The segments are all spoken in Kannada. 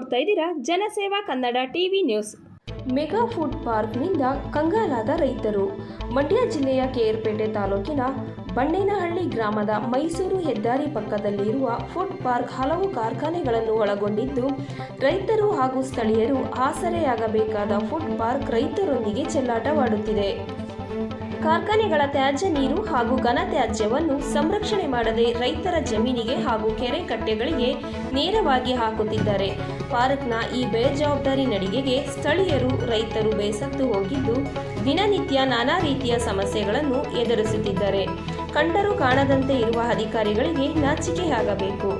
ನೋಡ್ತಾ ಇದ್ದೀರಾ? Janaseva Kannada TV news. Mega food ಪಾರ್ಕ್ನಿಂದ ಕಂಗಾಲಾದ ರೈತರು. ಮಂಡ್ಯ ಜಿಲ್ಲೆಯ ಕೇರ್ಪೇಟೆ ತಾಲೂಕಿನ ಬಂಡೇನಹಳ್ಳಿ ಗ್ರಾಮದ ಮೈಸೂರು ಹೆದ್ದಾರಿ ಪಕ್ಕದಲ್ಲಿರುವ ಫುಡ್ ಪಾರ್ಕ್ ಹಲವು ಕಾರ್ಖಾನೆಗಳನ್ನು ಒಳಗೊಂಡಿದ್ದು, ರೈತರು ಹಾಗೂ ಸ್ಥಳೀಯರು ಆಸರೆಯಾಗಬೇಕಾದ ಫುಡ್ ಪಾರ್ಕ್ ರೈತರೊಂದಿಗೆ ಚೆಲ್ಲಾಟವಾಡುತ್ತಿದೆ. ಕಾರ್ಖಾನೆಗಳ ತ್ಯಾಜ್ಯ, ನೀರು ಹಾಗೂ ಘನ ತ್ಯಾಜ್ಯವನ್ನು ಸಂರಕ್ಷಣೆ ಮಾಡದೆ ರೈತರ ಜಮೀನಿಗೆ ಹಾಗೂ ಕೆರೆ ಕಟ್ಟೆಗಳಿಗೆ ನೇರವಾಗಿ ಹಾಕುತ್ತಿದ್ದಾರೆ. ಪಾರ್ಕ್ನ ಈ ಬೇಜವಾಬ್ದಾರಿ ನಡಿಗೆಗೆ ಸ್ಥಳೀಯರು, ರೈತರು ಬೇಸತ್ತು ಹೋಗಿದ್ದು, ದಿನನಿತ್ಯ ನಾನಾ ರೀತಿಯ ಸಮಸ್ಯೆಗಳನ್ನು ಎದುರಿಸುತ್ತಿದ್ದಾರೆ. ಕಂಡರೂ ಕಾಣದಂತೆ ಇರುವ ಅಧಿಕಾರಿಗಳಿಗೆ ನಾಚಿಕೆಯಾಗಬೇಕು.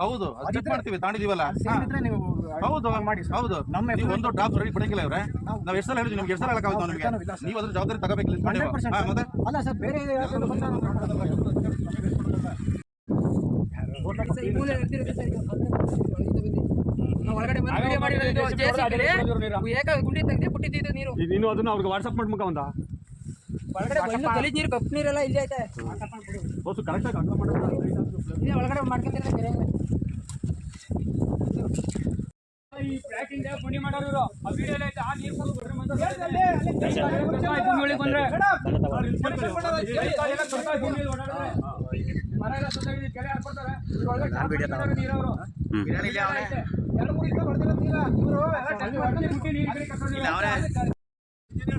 ಹೌದು ಚೆಕ್ ಮಾಡ್ತೀವಿ ತಾಂಡಿದೀವಲ್ಲ ಸೇಮ್ ಇದ್ರೆ ನೀವು ಹೌದು ಮಾಡಿ ಸರ್. ಹೌದು ನಮ್ಮ ನೀವು ಒಂದು ಡ್ರಾಪ್ ರೆಡಿ ಬಿಡಂಗಿಲ್ಲ ಇವ್ರೆ ನಾವು ಎಷ್ಟು ಸಲ ಹೇಳಿದ್ವಿ ನಿಮ್ಗೆ ಎಷ್ಟು ಸಲ ಹೇಳಕ್ಕಾಗುತ್ತೆ ನಿಮಗೆ ಇಲ್ಲ ಸರ್. ನೀವು ಅದ್ರ ಜವಾಬ್ದಾರಿ ತಗೋಬೇಕಿಲ್ಲ ಅಂತ 100% ಹಾ, ಮತ್ತೆ ಅಲ್ಲ ಸರ್ ಬೇರೆ ಯಾವ್ದಾದ್ರು ಬಂದ್ರೆ ನಾವು ಮಾತಾಡೋದು. ಬಂದು ವಿಡಿಯೋ ಮಾಡಿರೋದು JCB ಏಕ ಗುಂಡಿ ತೆಗ್ದು ಬಿಟ್ಟಿದ್ದು ನೀರು ನೀನು ಅದನ್ನ ಅವ್ರಿಗೆ ವಾಟ್ಸಪ್ ಮಾಡ್ಬೇಕ ಒಂದಾ ಗಲೀಜ್ ನೀರು ಕಪ್ಪು ನೀರೆಲ್ಲ ಇಲ್ಲೇ ಐತೆ. ಬೋಸು ಕರೆಕ್ಟಾಗಿ ಅರ್ಥ ಮಾಡೋದು ಇಲ್ಲೇ ಒಳಗಡೆ ಮಾಡ್ಕೊಂತಾರೆ ಬೇರೆ ಈ ಪ್ಯಾಕಿಂಗ್ ಪುಡಿ ಮಾಡೋರು ಇವ್ರು. ಆ ವಿಡಿಯೋ ಐತೆ ಆ ನೀರು ಫುಲ್ ಬಂದ್ರೆ ಮರ ಎಲ್ಲ ಕೆರೆ ಹಾಕ್ಬಿಡ್ತಾರೆ. ಒಳಗಡೆ ನೀರವರು. ಎರಡು ಮೂರು ನೀರ. ಇವರು ಎಲ್ಲ ಟೆಸ್ಟ್ ಮಾಡ್ಕೊಂಡು ಬಿಟ್ಟು ನೀರು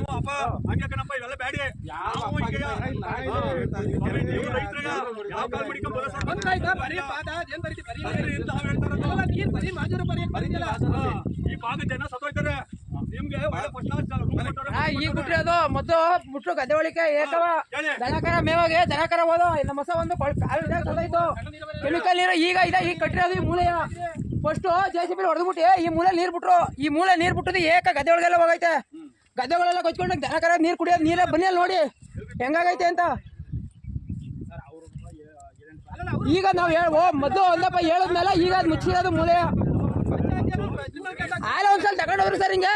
ನೀವು ಅಪ್ಪ ಹಂಗೆ ಕಣಪ್ಪ ಇವೆಲ್ಲ ಬ್ಯಾಡಿ. ನಾವು ಈಗ ನೀವು ರೈತರಿಗ ಯಾವ ಕಾಲ್ ಮಾಡಿಕೊಂಡ್ ಬರೋ ಸರ್ ಬಂದ್ರಿ ಅಂತ ನಾವ್ ಹೇಳ್ತಾ ಇರೋದು. ಹಾ, ಈ ಭಾಗ ಜನ ಸತ್ತೋಯ್ತಾರೆ. ನಿಮ್ಗೆ ಒಳ್ಳೆ ಫಸ್ಟ್ ಕ್ಲಾಸ್ ರೂಮ್ ಕೊಟ್ಟವ್ರೆ. ಈಗ ಬಿಟ್ರಿ ಅದು ಮತ್ತು ಮುಟ್ಟು ಗದ್ದೆ ಒಳಿಕೆ ಏಕವ. ದನಕರ ಮೇವಾಗೆ ದನಕರ ಹೋದ. ನಮ್ಮ ಹೊಸ ಒಂದು ಕಾಲು ಕೆಮಿಕಲ್ ನೀರು ಈಗ ಇದೆ ಈಗ ಕಟ್ಟಿರೋದು ಈ ಮೂಲೆಯ. ಫಸ್ಟ್ ಜೆ ಸಿ ಬಿ ಹೊಡೆದ್ಬಿಟ್ಟು ಈ ಮೂಲೆ ನೀರ್ ಬಿಟ್ರು. ಈ ಮೂಲೆ ನೀರ್ ಬಿಟ್ಟದು ಏಕ ಗದ್ದೆ ಒಳಗೆಲ್ಲ ಹೋಗೈತೆ. ಗದ್ದೆಗಳೆಲ್ಲ ಕೊಚ್ಕೊಂಡು ದನಕರ ನೀರು ಕುಡಿಯೋದು ನೀರೇ ಬನ್ನಿ ನೋಡಿ. ಹೆಂಗಾಗೈತೆ ಅಂತ? ಈಗ ನಾವು ಹೇಳ ಓ ಒಂದಪ್ಪ ಹೇಳಿದ್ಮೇಲೆ ಈಗ ಅದು ಮುಚ್ಚಿರೋದು ಮೂಲೆ. ಆಯ್ತು ಒಂದ್ಸಲ ತಗೊಂಡೋದ್ರು ಸರ್ ಹಿಂಗೆ?